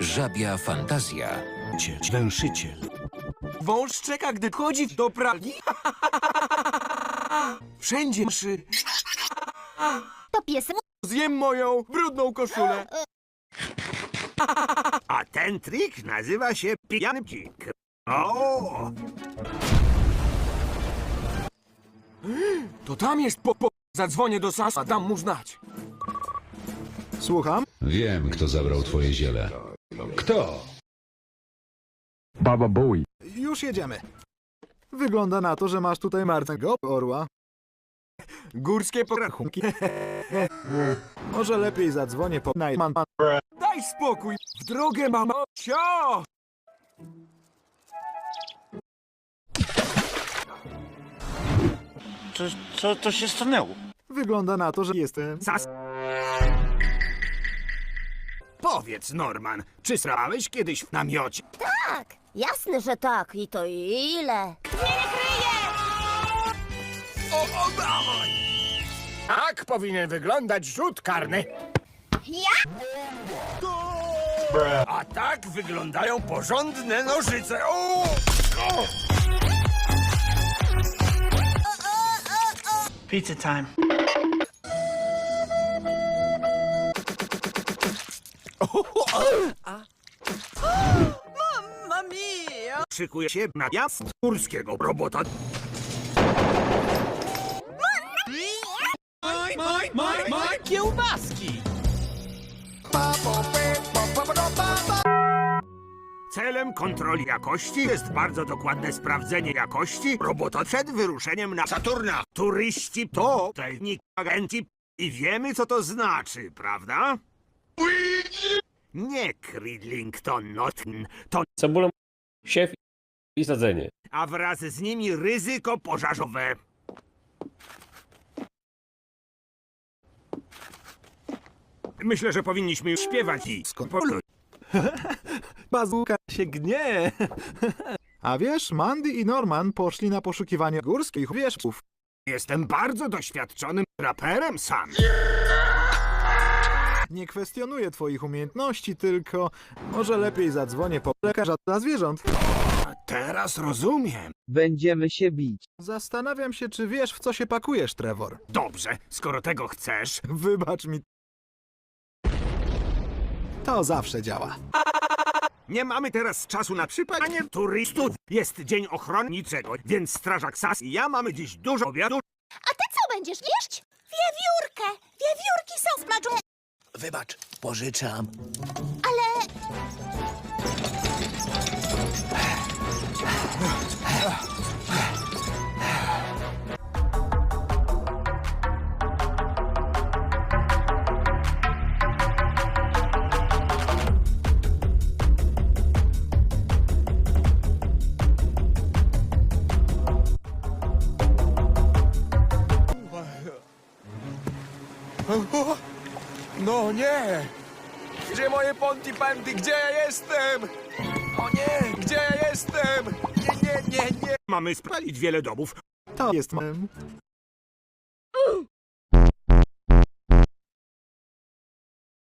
Żabia fantazja. Cieć, węszyciel. Wąż czeka, gdy chodzi do pralni. Wszędzie mszy. To pies Zjem moją brudną koszulę. A ten trik nazywa się pijany dzik. O! To tam jest po, po... Zadzwonię do Sasa, dam mu znać. Słucham? Wiem, kto zabrał twoje ziele. Kto? Baba Bowie. Już jedziemy. Wygląda na to, że masz tutaj martwego orła. Górskie porachunki. Może lepiej zadzwonię po Najman. Daj spokój. W drogę, mama. Sio! Co, co, co się stanęło? Wygląda na to, że jestem. Sas... Powiedz, Norman, czy srałeś kiedyś w namiocie? tak. Jasne, że tak. I to ile? Tak powinien wyglądać rzut karny. Ja? A tak wyglądają porządne nożyce. O! O! Pizza time. Szykuje się na jazd górskiego robota. Celem kontroli jakości jest bardzo dokładne sprawdzenie jakości robota przed wyruszeniem na Saturna. Turyści to technik agenci i wiemy co to znaczy, prawda? Nie Cridlington Norton, to Cebulą, siew i sadzenie. a wraz z nimi ryzyko pożarowe. Myślę, że powinniśmy już śpiewać i skopoluj. Bazuka się gnie. A wiesz, Mandy i Norman poszli na poszukiwanie górskich wierzchów. Jestem bardzo doświadczonym raperem sam. Nie kwestionuję twoich umiejętności, tylko może lepiej zadzwonię po lekarza dla zwierząt. Teraz rozumiem. Będziemy się bić. Zastanawiam się, czy wiesz, w co się pakujesz, Trevor. Dobrze, skoro tego chcesz, Wybacz mi. To zawsze działa. nie mamy teraz czasu na przypanie turystów. Jest dzień ochronniczego, więc strażak Sas i ja mamy dziś dużo obiadu. A ty co będziesz jeść? Wybacz, pożyczam. Ale... No nie! Gdzie moje Ponty Panty? Gdzie ja jestem? O nie! Gdzie ja jestem? Nie, nie, nie, nie! Mamy spalić wiele domów. To jest... em,